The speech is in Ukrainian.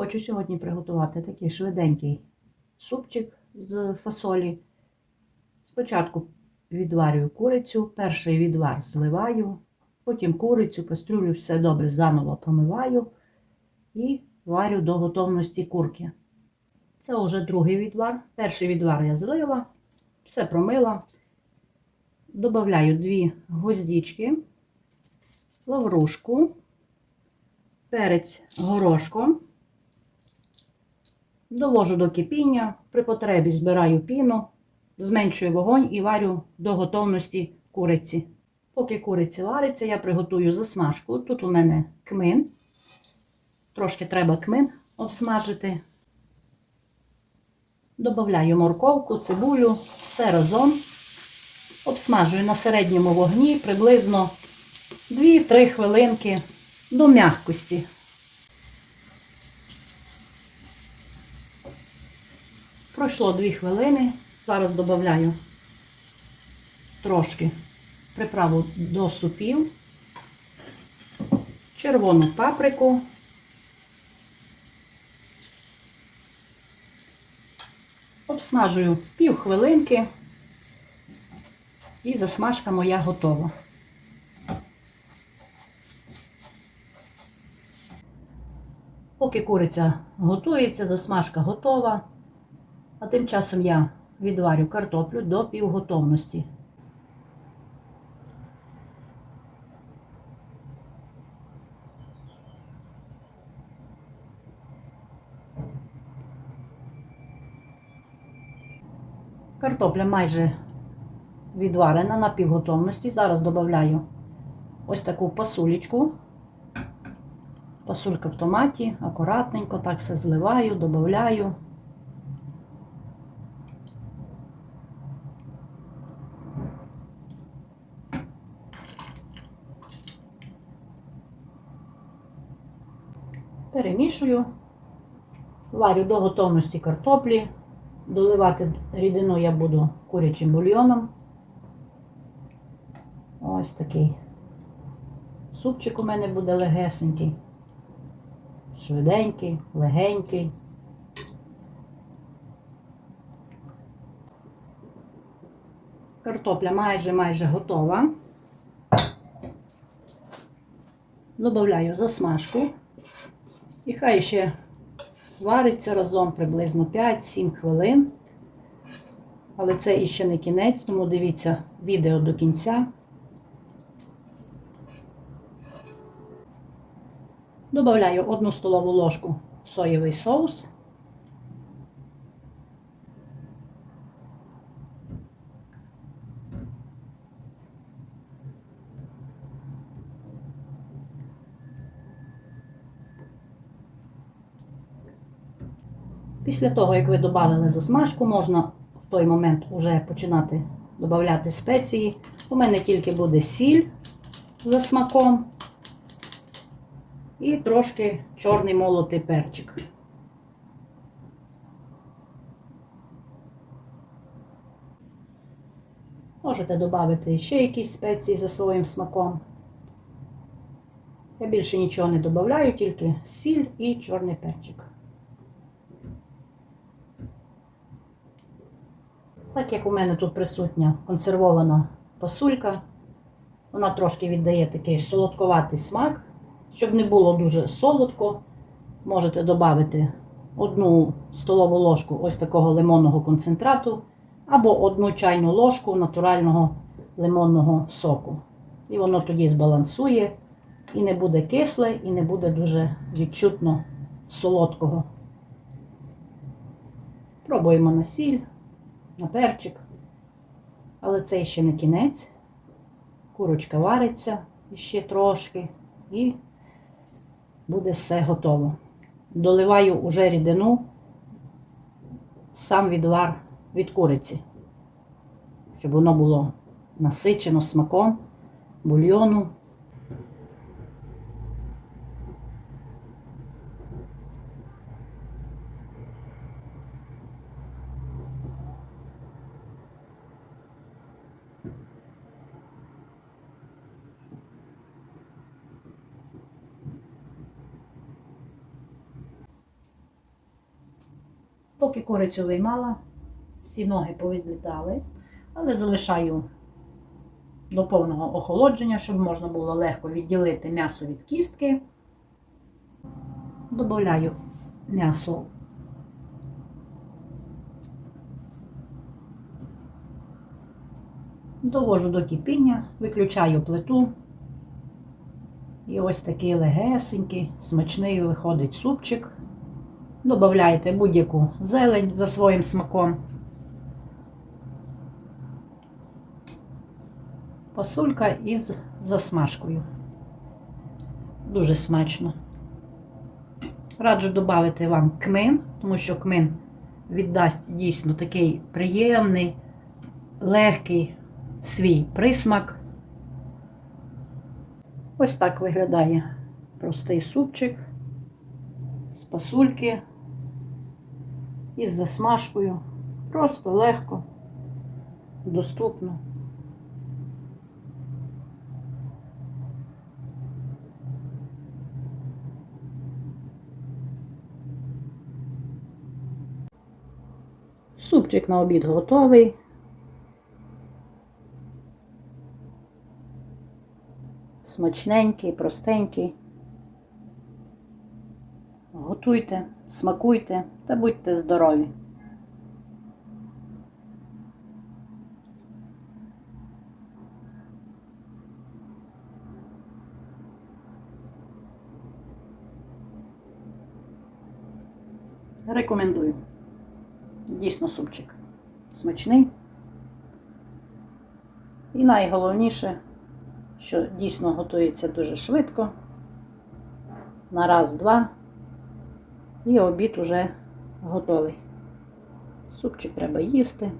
Хочу сьогодні приготувати такий швиденький супчик з фасолі. Спочатку відварюю курицю, перший відвар зливаю, потім курицю, кастрюлю все добре заново промиваю і варю до готовності курки. Це вже другий відвар. Перший відвар я злила, все промила. Добавляю дві гвоздички, лаврушку, перець горошком. Довожу до кипіння, при потребі збираю піну, зменшую вогонь і варю до готовності куриці. Поки куриця вариться, я приготую засмажку. Тут у мене кмин. Трошки треба кмин обсмажити. Добавляю морковку, цибулю, все разом. Обсмажую на середньому вогні приблизно 2-3 хвилинки до м'якості. Пройшло 2 хвилини. Зараз додаю трошки приправу до супів, червону паприку, обсмажую пів хвилинки і засмажка моя готова. Поки куриця готується, засмажка готова. А тим часом я відварю картоплю до півготовності. Картопля майже відварена на півготовності. Зараз додаю ось таку пасулечку. Пасулька в томаті, акуратненько, так все зливаю, додаю. Перемішую, варю до готовності картоплі. Доливати рідину я буду курячим бульйоном. Ось такий супчик у мене буде легесенький, швиденький, легенький. Картопля майже майже готова. Добавляю засмажку. І хай ще вариться разом приблизно 5-7 хвилин. Але це іще не кінець, тому дивіться відео до кінця. Добавляю 1 столову ложку соєвий соус. Після того, як ви додали засмажку, можна в той момент вже починати додати спеції. У мене тільки буде сіль за смаком і трошки чорний молотий перчик. Можете додати ще якісь спеції за своїм смаком. Я більше нічого не додаю, тільки сіль і чорний перчик. Так як у мене тут присутня консервована пасулька, вона трошки віддає такий солодковатий смак. Щоб не було дуже солодко, можете додати одну столову ложку ось такого лимонного концентрату, або одну чайну ложку натурального лимонного соку. І воно тоді збалансує, і не буде кисле, і не буде дуже відчутно солодкого. Пробуємо на сіль на перчик. Але це ще не кінець. Курочка вариться ще трошки і буде все готово. Доливаю уже рідину, сам відвар від куриці, щоб воно було насичено смаком, бульйону. Поки курицю виймала, всі ноги повідлітали, але залишаю до повного охолодження, щоб можна було легко відділити м'ясо від кістки. Добавляю м'ясо. Довожу до кипіння, виключаю плиту. І ось такий легесенький, смачний виходить супчик. Добавляєте будь-яку зелень за своїм смаком. Пасулька із засмажкою. Дуже смачно. Раджу додати вам кмин, тому що кмин віддасть дійсно такий приємний, легкий свій присмак. Ось так виглядає простий супчик з пасульки із засмажкою. Просто легко, доступно. Супчик на обід готовий. Смачненький, простенький. Готуйте, смакуйте та будьте здорові. Рекомендую. Дійсно супчик. Смачний. І найголовніше, що дійсно готується дуже швидко. На раз-два. І обід уже готовий. Супчик треба їсти.